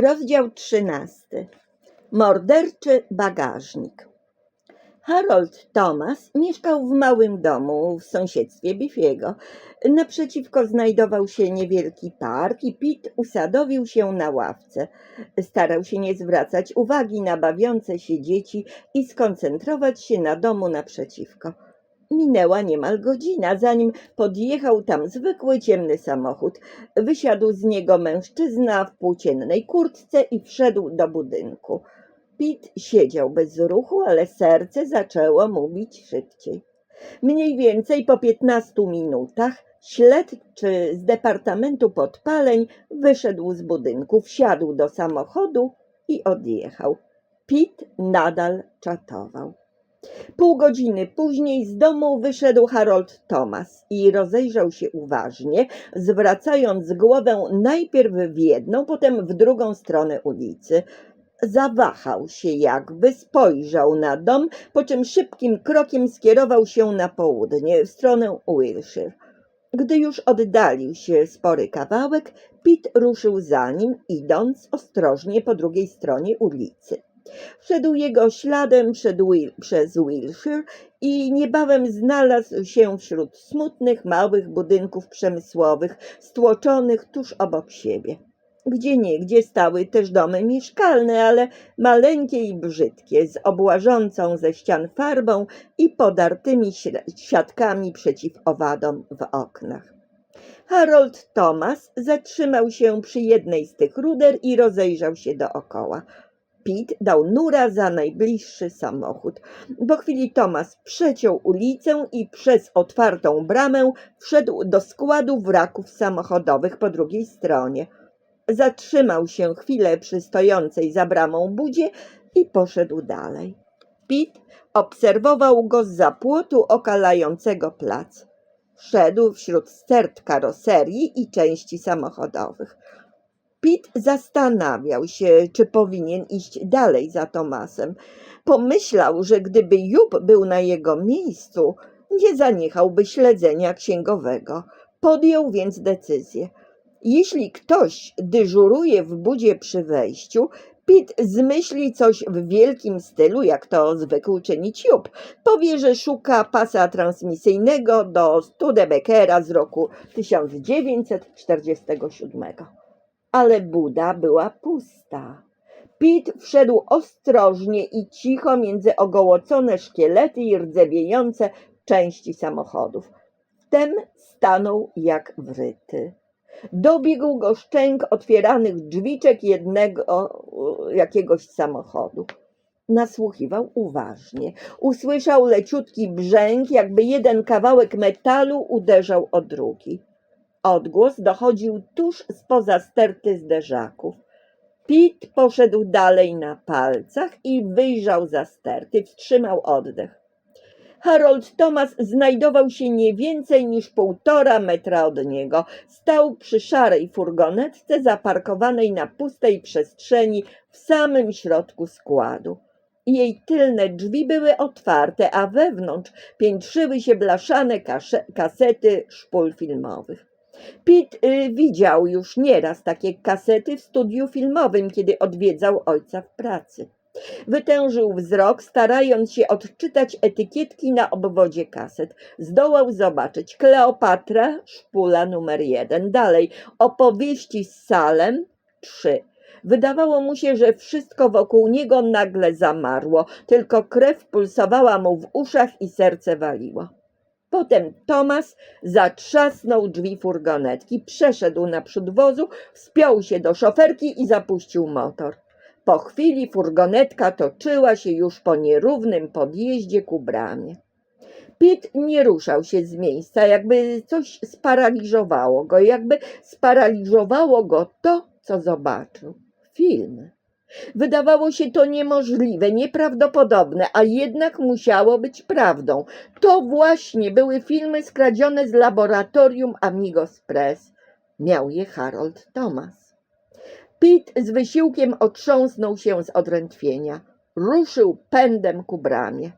Rozdział trzynasty. Morderczy bagażnik. Harold Thomas mieszkał w małym domu w sąsiedztwie Biffiego. Naprzeciwko znajdował się niewielki park i Pete usadowił się na ławce. Starał się nie zwracać uwagi na bawiące się dzieci i skoncentrować się na domu naprzeciwko. Minęła niemal godzina, zanim podjechał tam zwykły ciemny samochód. Wysiadł z niego mężczyzna w płóciennej kurtce i wszedł do budynku. Pete siedział bez ruchu, ale serce zaczęło mu bić szybciej. Mniej więcej po piętnastu minutach śledczy z Departamentu Podpaleń wyszedł z budynku, wsiadł do samochodu i odjechał. Pete nadal czatował. Pół godziny później z domu wyszedł Harold Thomas i rozejrzał się uważnie, zwracając głowę najpierw w jedną, potem w drugą stronę ulicy. Zawahał się jakby, spojrzał na dom, po czym szybkim krokiem skierował się na południe, w stronę Wilshire. Gdy już oddalił się spory kawałek, Pete ruszył za nim, idąc ostrożnie po drugiej stronie ulicy. Szedł jego śladem przed Wil przez Wilshire i niebawem znalazł się wśród smutnych, małych budynków przemysłowych, stłoczonych tuż obok siebie. Gdzie niegdzie stały też domy mieszkalne, ale maleńkie i brzydkie, z obłażącą ze ścian farbą i podartymi siatkami przeciw owadom w oknach. Harold Thomas zatrzymał się przy jednej z tych ruder i rozejrzał się dookoła. Pete dał nura za najbliższy samochód. Po chwili Thomas przeciął ulicę i przez otwartą bramę wszedł do składu wraków samochodowych po drugiej stronie. Zatrzymał się chwilę przy stojącej za bramą budzie i poszedł dalej. Pete obserwował go z płotu okalającego plac. Szedł wśród stert karoserii i części samochodowych. Pete zastanawiał się, czy powinien iść dalej za Tomasem. Pomyślał, że gdyby Jup był na jego miejscu, nie zaniechałby śledzenia księgowego. Podjął więc decyzję. Jeśli ktoś dyżuruje w budzie przy wejściu, Pete zmyśli coś w wielkim stylu, jak to zwykł czynić Jup. Powie, że szuka pasa transmisyjnego do Studebekera z roku 1947 ale Buda była pusta. Pete wszedł ostrożnie i cicho między ogołocone szkielety i rdzewiejące części samochodów. Wtem stanął jak wryty. Dobiegł go szczęk otwieranych drzwiczek jednego jakiegoś samochodu. Nasłuchiwał uważnie. Usłyszał leciutki brzęk, jakby jeden kawałek metalu uderzał o drugi. Odgłos dochodził tuż spoza sterty zderzaków. Pete poszedł dalej na palcach i wyjrzał za sterty, wstrzymał oddech. Harold Thomas znajdował się nie więcej niż półtora metra od niego. Stał przy szarej furgonetce zaparkowanej na pustej przestrzeni w samym środku składu. Jej tylne drzwi były otwarte, a wewnątrz piętrzyły się blaszane kasety szpul filmowych. Pete y, widział już nieraz takie kasety w studiu filmowym, kiedy odwiedzał ojca w pracy. Wytężył wzrok, starając się odczytać etykietki na obwodzie kaset. Zdołał zobaczyć Kleopatra, szpula numer jeden. Dalej, opowieści z Salem, trzy. Wydawało mu się, że wszystko wokół niego nagle zamarło, tylko krew pulsowała mu w uszach i serce waliło. Potem Tomas zatrzasnął drzwi furgonetki, przeszedł naprzód wozu, wspiął się do szoferki i zapuścił motor. Po chwili furgonetka toczyła się już po nierównym podjeździe ku bramie. Pit nie ruszał się z miejsca, jakby coś sparaliżowało go, jakby sparaliżowało go to, co zobaczył. Film. Wydawało się to niemożliwe, nieprawdopodobne, a jednak musiało być prawdą. To właśnie były filmy skradzione z laboratorium Amigos Press. Miał je Harold Thomas. Pete z wysiłkiem otrząsnął się z odrętwienia. Ruszył pędem ku bramie.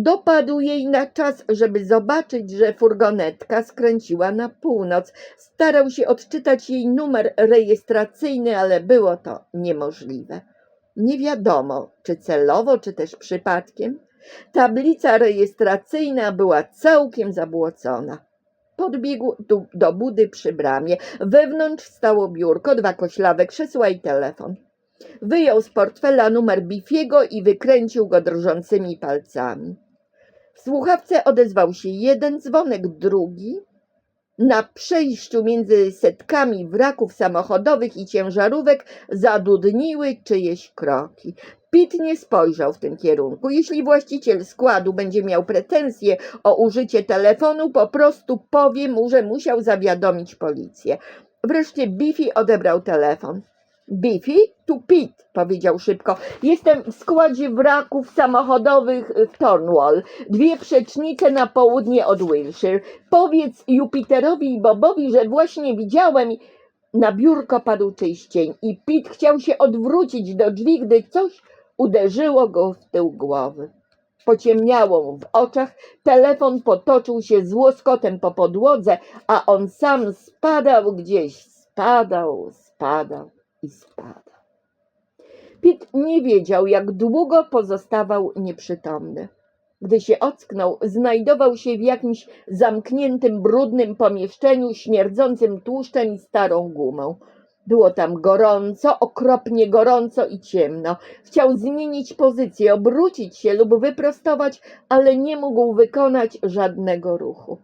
Dopadł jej na czas, żeby zobaczyć, że furgonetka skręciła na północ. Starał się odczytać jej numer rejestracyjny, ale było to niemożliwe. Nie wiadomo, czy celowo, czy też przypadkiem. Tablica rejestracyjna była całkiem zabłocona. Podbiegł du- do budy przy bramie. Wewnątrz stało biurko, dwa koślawe krzesła i telefon. Wyjął z portfela numer Bifiego i wykręcił go drżącymi palcami. W słuchawce odezwał się jeden dzwonek, drugi. Na przejściu między setkami wraków samochodowych i ciężarówek zadudniły czyjeś kroki. Pitt nie spojrzał w tym kierunku. Jeśli właściciel składu będzie miał pretensje o użycie telefonu, po prostu powie mu, że musiał zawiadomić policję. Wreszcie Biffy odebrał telefon. Biffy, tu Pitt, powiedział szybko. Jestem w składzie wraków samochodowych w Cornwall. Dwie przecznice na południe od Wilshire. Powiedz Jupiterowi i Bobowi, że właśnie widziałem. Na biurko padł czyjś cień i Pitt chciał się odwrócić do drzwi, gdy coś uderzyło go w tył głowy. Pociemniało mu w oczach, telefon potoczył się z łoskotem po podłodze, a on sam spadał gdzieś, spadał, spadał i spadał. Pitt nie wiedział, jak długo pozostawał nieprzytomny. Gdy się ocknął, znajdował się w jakimś zamkniętym, brudnym pomieszczeniu, śmierdzącym tłuszczem i starą gumą. Było tam gorąco, okropnie gorąco i ciemno. Chciał zmienić pozycję, obrócić się lub wyprostować, ale nie mógł wykonać żadnego ruchu.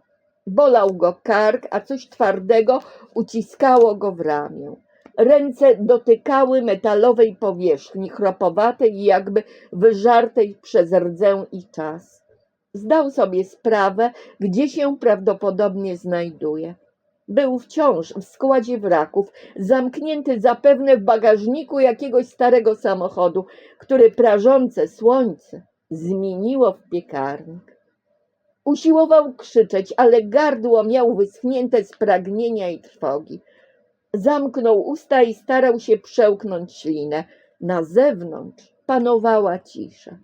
Bolał go kark, a coś twardego uciskało go w ramię. Ręce dotykały metalowej powierzchni, chropowatej i jakby wyżartej przez rdzę i czas. Zdał sobie sprawę, gdzie się prawdopodobnie znajduje. Był wciąż w składzie wraków, zamknięty zapewne w bagażniku jakiegoś starego samochodu, który prażące słońce zmieniło w piekarnik. Usiłował krzyczeć, ale gardło miał wyschnięte z pragnienia i trwogi. Zamknął usta i starał się przełknąć ślinę. Na zewnątrz panowała cisza.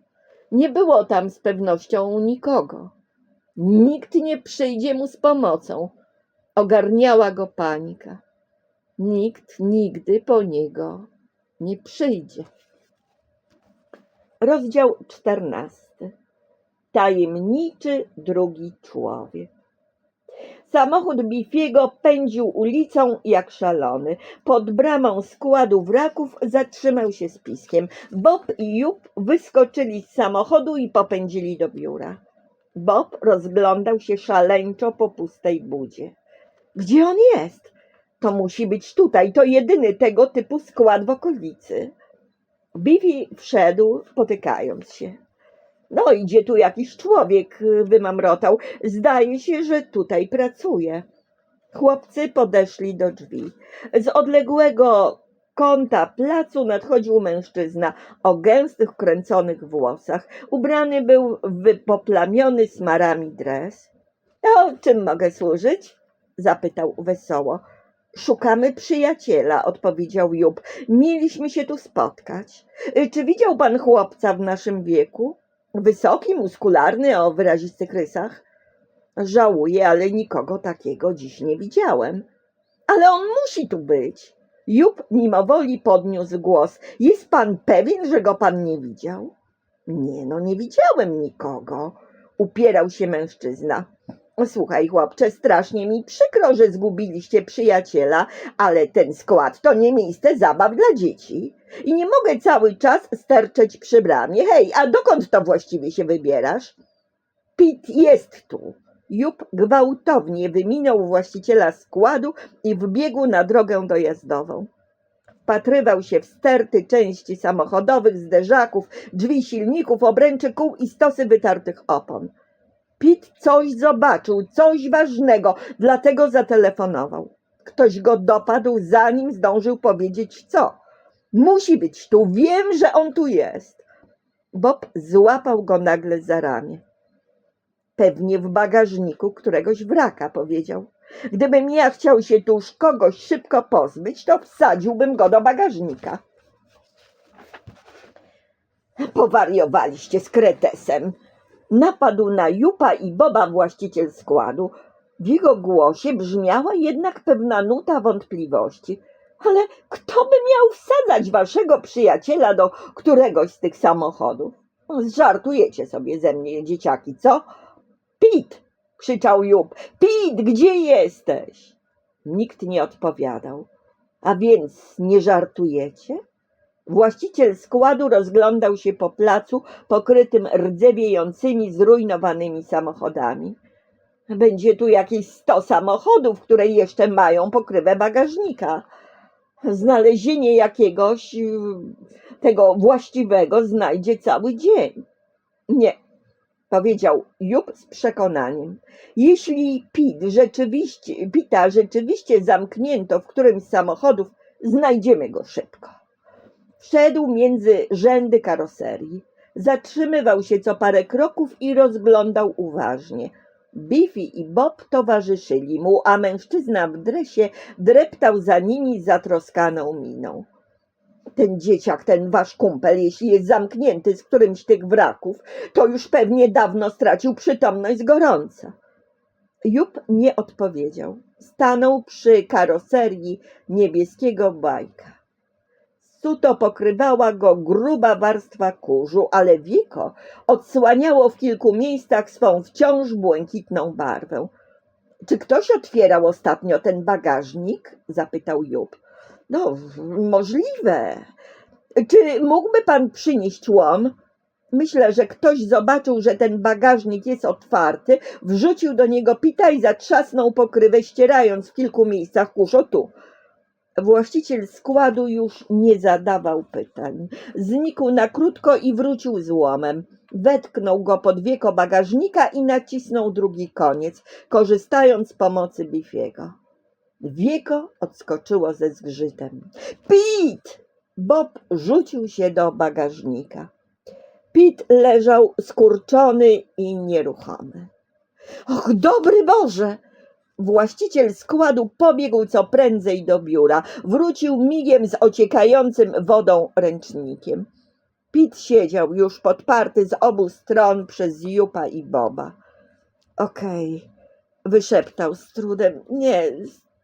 Nie było tam z pewnością nikogo. Nikt nie przyjdzie mu z pomocą. Ogarniała go panika. Nikt nigdy po niego nie przyjdzie. Rozdział czternasty. Tajemniczy drugi człowiek. Samochód Bifiego pędził ulicą jak szalony. Pod bramą składu wraków zatrzymał się z piskiem. Bob i Jup wyskoczyli z samochodu i popędzili do biura. Bob rozglądał się szaleńczo po pustej budzie. Gdzie on jest? To musi być tutaj. To jedyny tego typu skład w okolicy. Biffy wszedł, potykając się. No, idzie tu jakiś człowiek, y, wymamrotał. Zdaje się, że tutaj pracuje. Chłopcy podeszli do drzwi. Z odległego kąta placu nadchodził mężczyzna o gęstych, kręconych włosach. Ubrany był w wypoplamiony smarami dres. O, czym mogę służyć? zapytał wesoło. Szukamy przyjaciela, odpowiedział Jup. Mieliśmy się tu spotkać. Y, Czy widział pan chłopca w naszym wieku? Wysoki, muskularny, o wyrazistych rysach? Żałuję, ale nikogo takiego dziś nie widziałem. Ale on musi tu być. Jup mimowoli podniósł głos. Jest pan pewien, że go pan nie widział? Nie, no nie widziałem nikogo. Upierał się mężczyzna. Słuchaj, chłopcze, strasznie mi przykro, że zgubiliście przyjaciela, ale ten skład to nie miejsce zabaw dla dzieci. I nie mogę cały czas sterczeć przy bramie. Hej, a dokąd to właściwie się wybierasz? Pit jest tu. Jup gwałtownie wyminął właściciela składu i wbiegł na drogę dojazdową. Wpatrywał się w sterty części samochodowych, zderzaków, drzwi silników, obręczy kół i stosy wytartych opon. Pit coś zobaczył, coś ważnego, dlatego zatelefonował. Ktoś go dopadł, zanim zdążył powiedzieć co. Musi być tu, wiem, że on tu jest. Bob złapał go nagle za ramię. Pewnie w bagażniku któregoś wraka, powiedział. Gdybym ja chciał się tuż kogoś szybko pozbyć, to wsadziłbym go do bagażnika. Powariowaliście z kretesem, napadł na Jupa i Boba właściciel składu. W jego głosie brzmiała jednak pewna nuta wątpliwości. Ale kto by miał wsadzać waszego przyjaciela do któregoś z tych samochodów? Żartujecie sobie ze mnie, dzieciaki, co? Pit! krzyczał Jup. Pit, gdzie jesteś? Nikt nie odpowiadał. A więc nie żartujecie? Właściciel składu rozglądał się po placu pokrytym rdzewiejącymi, zrujnowanymi samochodami. Będzie tu jakieś sto samochodów, które jeszcze mają pokrywę bagażnika. Znalezienie jakiegoś y, tego właściwego znajdzie cały dzień. Nie, powiedział Jup z przekonaniem. Jeśli Pit rzeczywiście, Pita rzeczywiście zamknięto w którymś z samochodów, znajdziemy go szybko. Wszedł między rzędy karoserii. Zatrzymywał się co parę kroków i rozglądał uważnie. Biffy i Bob towarzyszyli mu, a mężczyzna w dresie dreptał za nimi zatroskaną miną. Ten dzieciak, ten wasz kumpel, jeśli jest zamknięty z którymś tych wraków, to już pewnie dawno stracił przytomność z gorąca. Jup nie odpowiedział. Stanął przy karoserii niebieskiego bajka. Suto pokrywała go gruba warstwa kurzu, ale wieko odsłaniało w kilku miejscach swą wciąż błękitną barwę. Czy ktoś otwierał ostatnio ten bagażnik? zapytał Jup. No, możliwe. Czy mógłby pan przynieść łom? Myślę, że ktoś zobaczył, że ten bagażnik jest otwarty, wrzucił do niego pita i zatrzasnął pokrywę, ścierając w kilku miejscach kurz o tu. Właściciel składu już nie zadawał pytań. Znikł na krótko i wrócił z łomem. Wetknął go pod wieko bagażnika i nacisnął drugi koniec, korzystając z pomocy Biffiego. Wieko odskoczyło ze zgrzytem. Pit! Bob rzucił się do bagażnika. Pit leżał skurczony i nieruchomy. Och, dobry Boże! Właściciel składu pobiegł co prędzej do biura. Wrócił migiem z ociekającym wodą ręcznikiem. Pit siedział już podparty z obu stron przez Jupa i Boba. Okej, wyszeptał z trudem. Nie,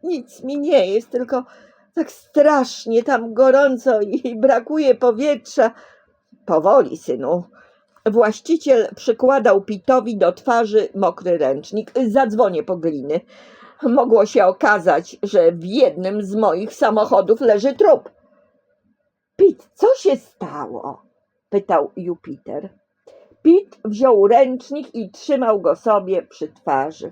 nic mi nie jest, tylko tak strasznie tam gorąco i brakuje powietrza. Powoli, synu. Właściciel przykładał Pitowi do twarzy mokry ręcznik. Zadzwonię po gliny. Mogło się okazać, że w jednym z moich samochodów leży trup. Pit, co się stało? pytał Jupiter. Pit wziął ręcznik i trzymał go sobie przy twarzy.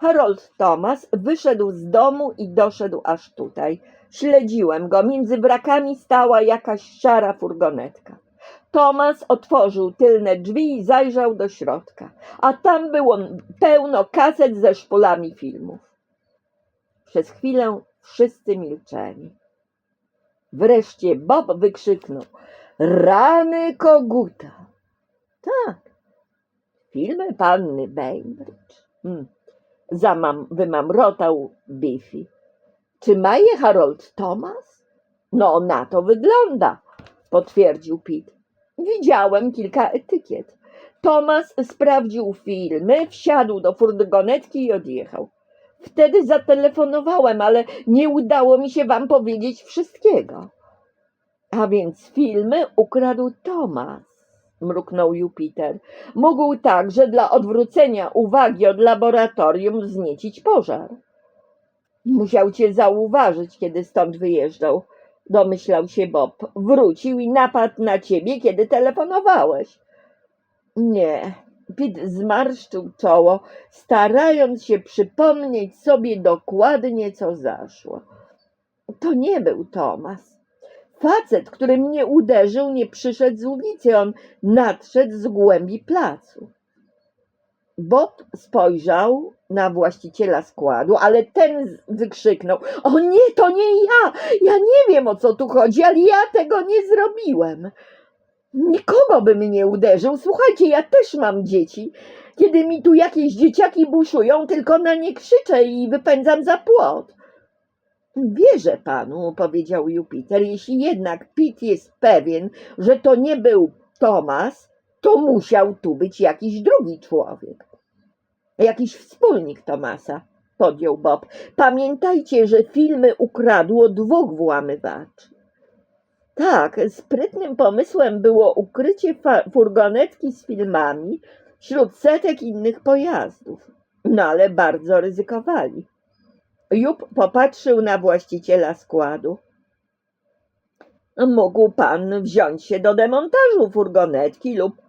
Harold Thomas wyszedł z domu i doszedł aż tutaj. Śledziłem go. Między wrakami stała jakaś szara furgonetka. Thomas otworzył tylne drzwi i zajrzał do środka, a tam było pełno kaset ze szpulami filmów. Przez chwilę wszyscy milczeli. Wreszcie Bob wykrzyknął: Rany koguta! Tak, filmy panny Bainbridge. Hmm. Zamam, wymamrotał Biffy. Czy ma je Harold Thomas? No, na to wygląda, potwierdził Pete. Widziałem kilka etykiet. Thomas sprawdził filmy, wsiadł do furgonetki i odjechał. Wtedy zatelefonowałem, ale nie udało mi się wam powiedzieć wszystkiego. A więc filmy ukradł Thomas, mruknął Jupiter. Mógł także dla odwrócenia uwagi od laboratorium wzniecić pożar. Musiał cię zauważyć, kiedy stąd wyjeżdżał domyślał się Bob. Wrócił i napadł na ciebie, kiedy telefonowałeś. Nie. Pit zmarszczył czoło, starając się przypomnieć sobie dokładnie, co zaszło. To nie był Tomas. Facet, który mnie uderzył, nie przyszedł z ulicy, on nadszedł z głębi placu. Bob spojrzał na właściciela składu, ale ten wykrzyknął: O nie, to nie ja! Ja nie wiem o co tu chodzi, ale ja tego nie zrobiłem. Nikogo bym nie uderzył. Słuchajcie, ja też mam dzieci. Kiedy mi tu jakieś dzieciaki buszują, tylko na nie krzyczę i wypędzam za płot. Wierzę panu, powiedział Jupiter. Jeśli jednak Pit jest pewien, że to nie był Tomas, to musiał tu być jakiś drugi człowiek. Jakiś wspólnik Tomasa, podjął Bob. Pamiętajcie, że filmy ukradło dwóch włamywaczy. Tak, sprytnym pomysłem było ukrycie furgonetki z filmami wśród setek innych pojazdów. No ale bardzo ryzykowali. Jup popatrzył na właściciela składu. Mógł pan wziąć się do demontażu furgonetki lub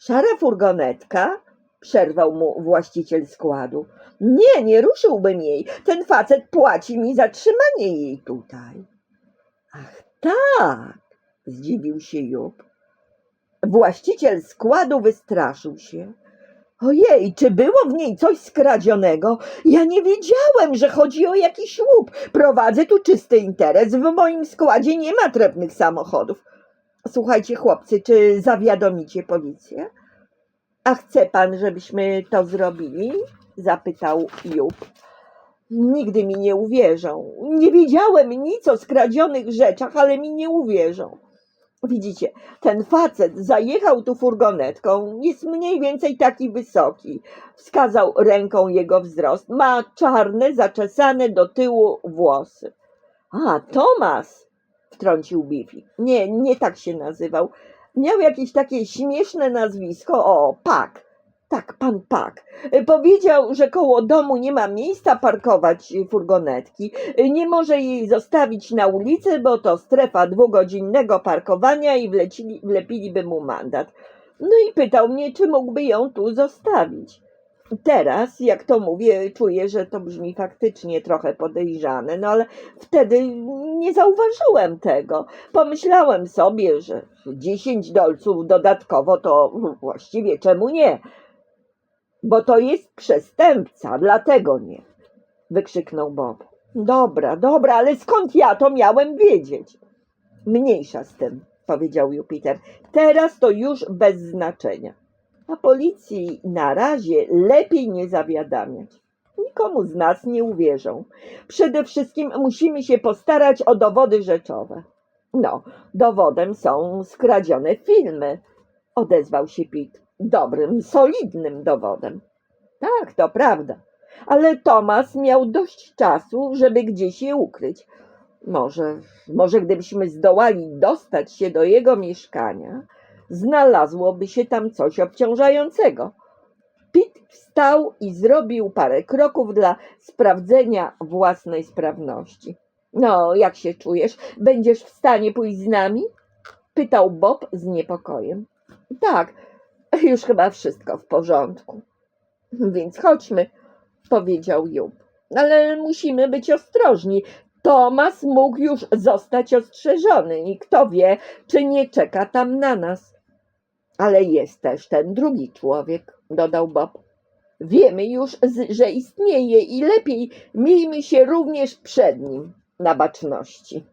szara furgonetka? Przerwał mu właściciel składu. Nie, nie ruszyłbym jej. Ten facet płaci mi za trzymanie jej tutaj. Ach tak, zdziwił się Jup. Właściciel składu wystraszył się. Ojej, czy było w niej coś skradzionego? Ja nie wiedziałem, że chodzi o jakiś łup. Prowadzę tu czysty interes. W moim składzie nie ma trefnych samochodów. Słuchajcie, chłopcy, czy zawiadomicie policję? A chce pan, żebyśmy to zrobili? Zapytał Jup. Nigdy mi nie uwierzą. Nie wiedziałem nic o skradzionych rzeczach, ale mi nie uwierzą. Widzicie, ten facet zajechał tu furgonetką, jest mniej więcej taki wysoki. Wskazał ręką jego wzrost. Ma czarne, zaczesane do tyłu włosy. A, Tomas, wtrącił Biffy. Nie, nie tak się nazywał. Miał jakieś takie śmieszne nazwisko. O, Pak. Tak, pan Pak. Powiedział, że koło domu nie ma miejsca parkować furgonetki. Nie może jej zostawić na ulicy, bo to strefa dwugodzinnego parkowania i wlecili, wlepiliby mu mandat. No i pytał mnie, czy mógłby ją tu zostawić. Teraz, jak to mówię, czuję, że to brzmi faktycznie trochę podejrzane, no ale wtedy nie zauważyłem tego. Pomyślałem sobie, że 10 dolców dodatkowo to właściwie czemu nie? Bo to jest przestępca, dlatego nie. Wykrzyknął Bob. Dobra, dobra, ale skąd ja to miałem wiedzieć? Mniejsza z tym, powiedział Jupiter. Teraz to już bez znaczenia. A policji na razie lepiej nie zawiadamiać. Nikomu z nas nie uwierzą. Przede wszystkim musimy się postarać o dowody rzeczowe. No, dowodem są skradzione filmy, odezwał się Pit. Dobrym, solidnym dowodem. Tak, to prawda. Ale Tomas miał dość czasu, żeby gdzieś je ukryć. Może, może gdybyśmy zdołali dostać się do jego mieszkania, znalazłoby się tam coś obciążającego. Pit wstał i zrobił parę kroków dla sprawdzenia własnej sprawności. No, jak się czujesz? Będziesz w stanie pójść z nami? Pytał Bob z niepokojem. Tak, już chyba wszystko w porządku. Więc chodźmy, powiedział Jup. Ale musimy być ostrożni. Tomas mógł już zostać ostrzeżony i kto wie, czy nie czeka tam na nas. Ale jest też ten drugi człowiek, dodał Bob. Wiemy już, że istnieje i lepiej miejmy się również przed nim na baczności.